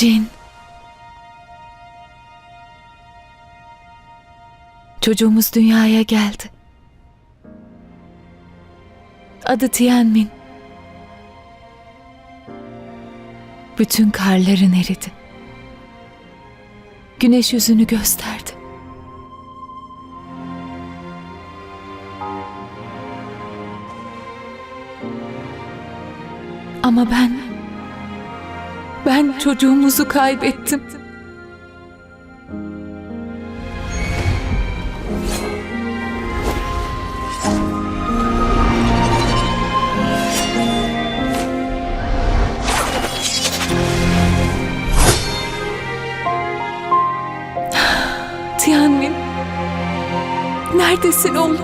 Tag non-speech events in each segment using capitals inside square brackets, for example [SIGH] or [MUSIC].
Cin. Çocuğumuz dünyaya geldi. Adı Tianmin. Bütün karların eridi. Güneş yüzünü gösterdi. Ama ben ben çocuğumuzu kaybettim. [SIGHS] Tianmin. Neredesin oğlum?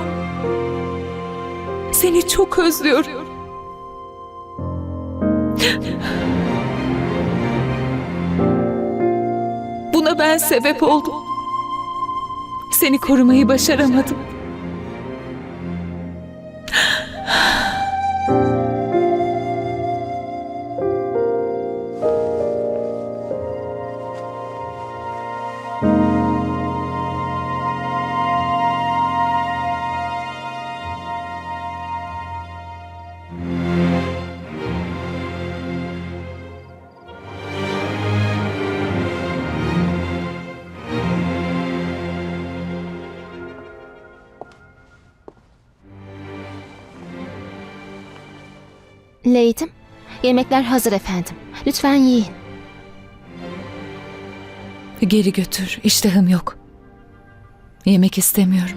Seni çok özlüyorum. Buna ben sebep oldum. Seni korumayı başaramadım. Leydim, yemekler hazır efendim. Lütfen yiyin. Geri götür. İştahım yok. Yemek istemiyorum.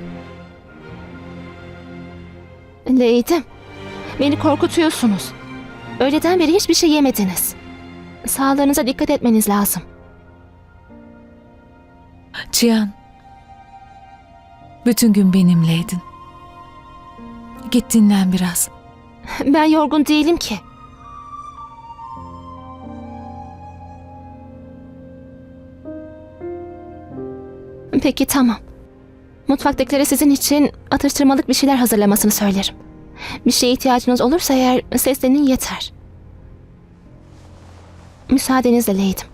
Leydim, beni korkutuyorsunuz. Öğleden beri hiçbir şey yemediniz. Sağlığınıza dikkat etmeniz lazım. Cihan. Bütün gün benimleydin. Git dinlen biraz. Ben yorgun değilim ki. Peki tamam. Mutfaktakilere sizin için atıştırmalık bir şeyler hazırlamasını söylerim. Bir şeye ihtiyacınız olursa eğer seslenin yeter. Müsaadenizle Leydim.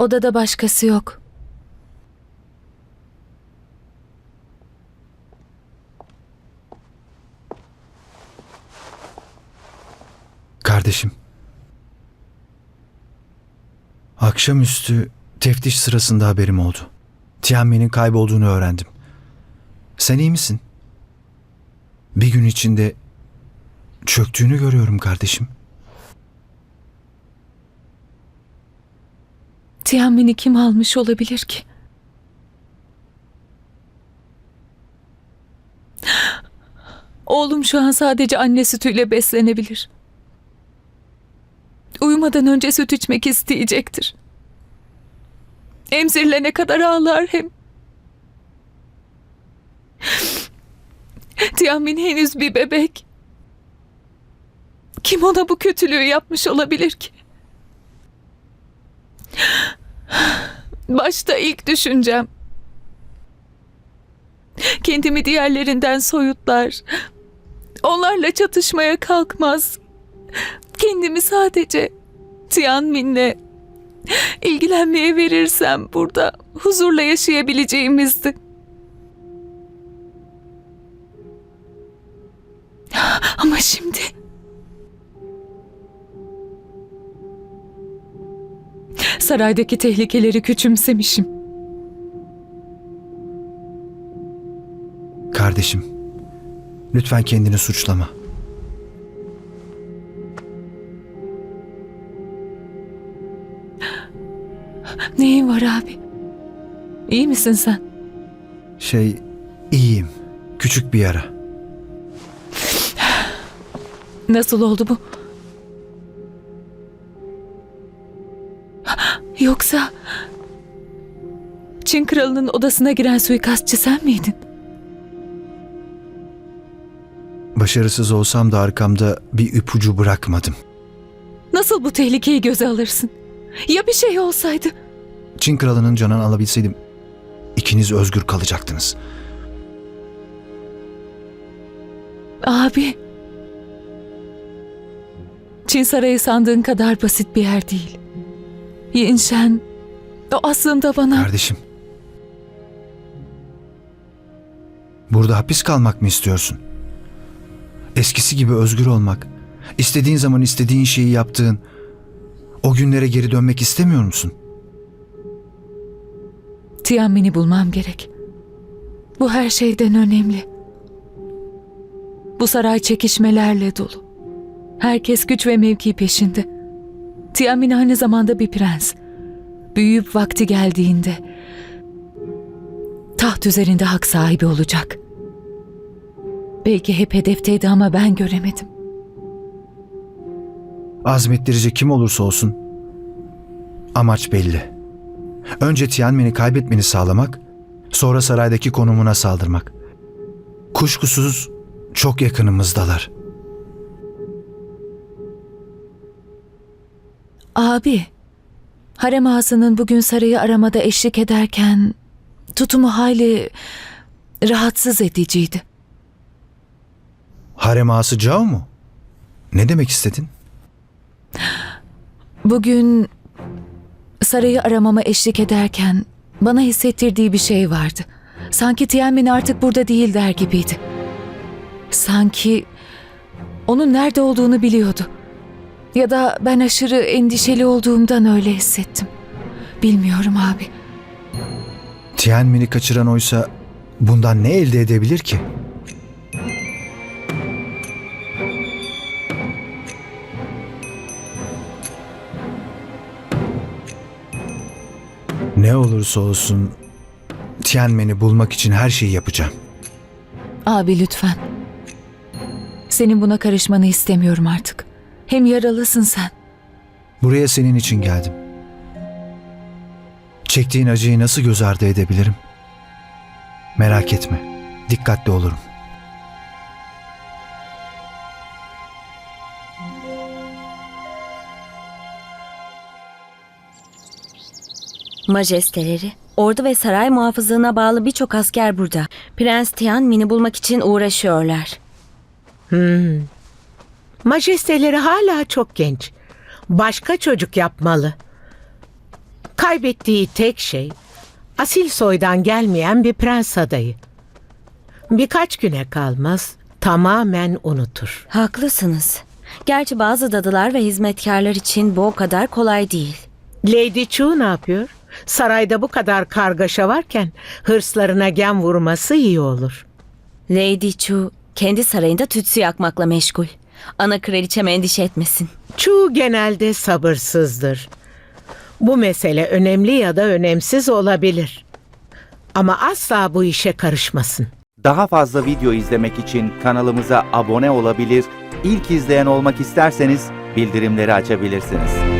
Odada başkası yok. Kardeşim. Akşamüstü teftiş sırasında haberim oldu. Tianmen'in kaybolduğunu öğrendim. Sen iyi misin? Bir gün içinde çöktüğünü görüyorum kardeşim. Tianmin'i kim almış olabilir ki? Oğlum şu an sadece anne sütüyle beslenebilir. Uyumadan önce süt içmek isteyecektir. Emzirlene kadar ağlar hem. Tianmin henüz bir bebek. Kim ona bu kötülüğü yapmış olabilir ki? Başta ilk düşüncem. Kendimi diğerlerinden soyutlar. Onlarla çatışmaya kalkmaz. Kendimi sadece Tianmin'le ilgilenmeye verirsem burada huzurla yaşayabileceğimizdi. Ama şimdi saraydaki tehlikeleri küçümsemişim. Kardeşim. Lütfen kendini suçlama. Neyin var abi? İyi misin sen? Şey iyiyim. Küçük bir yara. Nasıl oldu bu? Yoksa Çin kralının odasına giren suikastçı sen miydin? Başarısız olsam da arkamda bir ipucu bırakmadım. Nasıl bu tehlikeyi göze alırsın? Ya bir şey olsaydı? Çin kralının canını alabilseydim ikiniz özgür kalacaktınız. Abi. Çin Sarayı sandığın kadar basit bir yer değil. Yinshen, o aslında bana... Kardeşim. Burada hapis kalmak mı istiyorsun? Eskisi gibi özgür olmak, istediğin zaman istediğin şeyi yaptığın, o günlere geri dönmek istemiyor musun? Tianmin'i bulmam gerek. Bu her şeyden önemli. Bu saray çekişmelerle dolu. Herkes güç ve mevki peşinde. Tianmin aynı zamanda bir prens. Büyüyüp vakti geldiğinde taht üzerinde hak sahibi olacak. Belki hep hedefteydi ama ben göremedim. Azmettirici kim olursa olsun, amaç belli. Önce Tianmen'i kaybetmeni sağlamak, sonra saraydaki konumuna saldırmak. Kuşkusuz çok yakınımızdalar. Abi, harem ağasının bugün sarayı aramada eşlik ederken tutumu hayli rahatsız ediciydi. Harem ağası Cao mu? Ne demek istedin? Bugün sarayı aramama eşlik ederken bana hissettirdiği bir şey vardı. Sanki Tianmin artık burada değil der gibiydi. Sanki onun nerede olduğunu biliyordu. Ya da ben aşırı endişeli olduğumdan öyle hissettim. Bilmiyorum abi. Tianmen'i kaçıran oysa bundan ne elde edebilir ki? Ne olursa olsun Tianmen'i bulmak için her şeyi yapacağım. Abi lütfen. Senin buna karışmanı istemiyorum artık. Hem yaralısın sen. Buraya senin için geldim. Çektiğin acıyı nasıl göz ardı edebilirim? Merak etme. Dikkatli olurum. Majesteleri, ordu ve saray muhafızlığına bağlı birçok asker burada. Prens Tianmin'i bulmak için uğraşıyorlar. Majesteleri hala çok genç. Başka çocuk yapmalı. Kaybettiği tek şey asil soydan gelmeyen bir prens adayı. Birkaç güne kalmaz tamamen unutur. Haklısınız. Gerçi bazı dadılar ve hizmetkarlar için bu o kadar kolay değil. Lady Chu ne yapıyor? Sarayda bu kadar kargaşa varken hırslarına gem vurması iyi olur. Lady Chu kendi sarayında tütsü yakmakla meşgul. Ana kraliçem endişe etmesin. Chu genelde sabırsızdır. Bu mesele önemli ya da önemsiz olabilir. Ama asla bu işe karışmasın. Daha fazla video izlemek için kanalımıza abone olabilir, ilk izleyen olmak isterseniz bildirimleri açabilirsiniz.